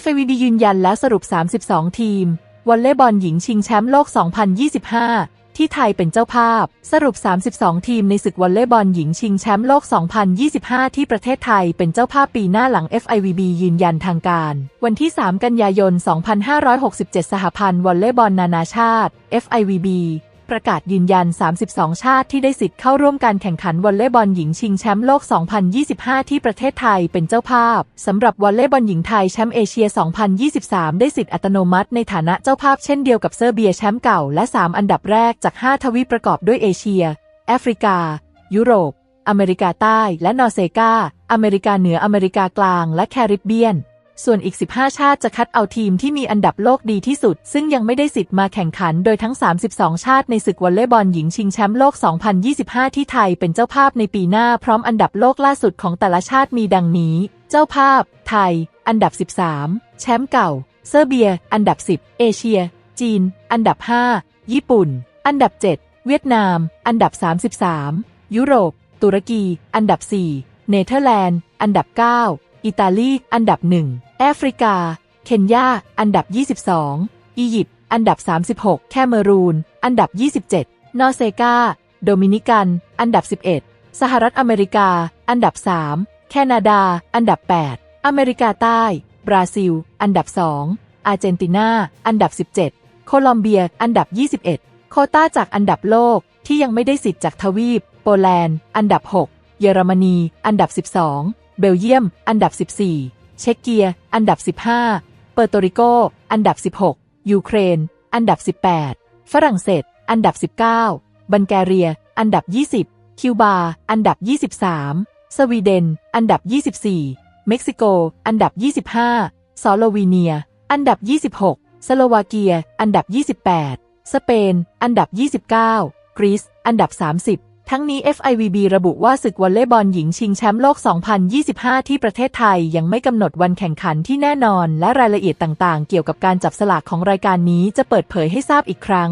FIVB ยืนยันแล้วสรุป 32 ทีม วอลเลย์บอลหญิงชิงแชมป์โลก 2025 ที่ไทยเป็นเจ้าภาพ สรุป 32 ทีมในศึกวอลเลย์บอลหญิงชิงแชมป์โลก 2025 ที่ประเทศไทยเป็นเจ้าภาพปีหน้าหลัง FIVB ยืนยันทางการ วันที่ 3 กันยายน 2567 สหพันธ์วอลเลย์บอลนานาชาติ FIVB ประกาศยืนยัน 32 ชาติที่ได้สิทธิ์เข้าร่วมการแข่งขันวอลเลย์บอลหญิงชิงแชมป์โลก 2025 ที่ประเทศไทยเป็นเจ้าภาพสำหรับวอลเลย์บอลหญิงไทยแชมป์เอเชีย 2023 ได้สิทธิ์อัตโนมัติในฐานะเจ้าภาพเช่นเดียวกับเซอร์เบียแชมป์เก่าและ 3 อันดับแรกจาก 5 ทวีปประกอบด้วยเอเชีย แอฟริกา ยุโรป อเมริกาใต้ และนอร์เซกาอเมริกาเหนืออเมริกากลาง และแคริบเบียน ส่วนอีก 15 ชาติจะคัดเอาทีมที่มีอันดับโลกดีที่สุด ซึ่งยังไม่ได้สิทธิ์มาแข่งขันโดยทั้ง 32 ชาติในศึกวอลเลย์บอลหญิงชิงแชมป์โลก 2025 ที่ไทยเป็นเจ้าภาพในปีหน้าพร้อมอันดับโลกล่าสุดของแต่ละชาติมีดังนี้ เจ้าภาพ ไทย อันดับ 13 แชมป์เก่า เซอร์เบีย อันดับ 10 เอเชีย จีน อันดับ 5 ญี่ปุ่น อันดับ 7 เวียดนาม อันดับ 33 ยุโรป ตุรกี อันดับ 4 เนเธอร์แลนด์ อันดับ 9 อิตาลี อันดับ 1 แอฟริกา เคนยา อันดับ 22 อียิปต์ อันดับ 36 แคเมรูน อันดับ 27 นอร์เซกา โดมินิกัน อันดับ 11 สหรัฐอเมริกา อันดับ 3 แคนาดา อันดับ 8 อเมริกาใต้ บราซิล อันดับ 2 อาร์เจนตินา อันดับ 17 โคลอมเบีย อันดับ 21 โคต้าจากอันดับโลกที่ยังไม่ได้สิทธิ์จากทวีป โปแลนด์ อันดับ 6 เยอรมนี อันดับ 12 เบลเยียม อันดับ 14 เช็กเกีย อันดับ 15 เปอร์โตริโก อันดับ 16 ยูเครน อันดับ 18 ฝรั่งเศส อันดับ 19 บัลแกเรีย อันดับ 20 คิวบา อันดับ 23 สวีเดน อันดับ 24 เม็กซิโก อันดับ 25 สโลวีเนีย อันดับ 26 สโลวาเกีย อันดับ 28 สเปน อันดับ 29 กรีซ อันดับ 30 ทั้งนี้ FIVB ระบุว่าศึกวอลเลย์บอลหญิงชิงแชมป์โลก 2025 ที่ประเทศไทยยังไม่กำหนดวันแข่งขันที่แน่นอน และรายละเอียดต่างๆ เกี่ยวกับการจับสลากของรายการนี้จะเปิดเผยให้ทราบอีกครั้ง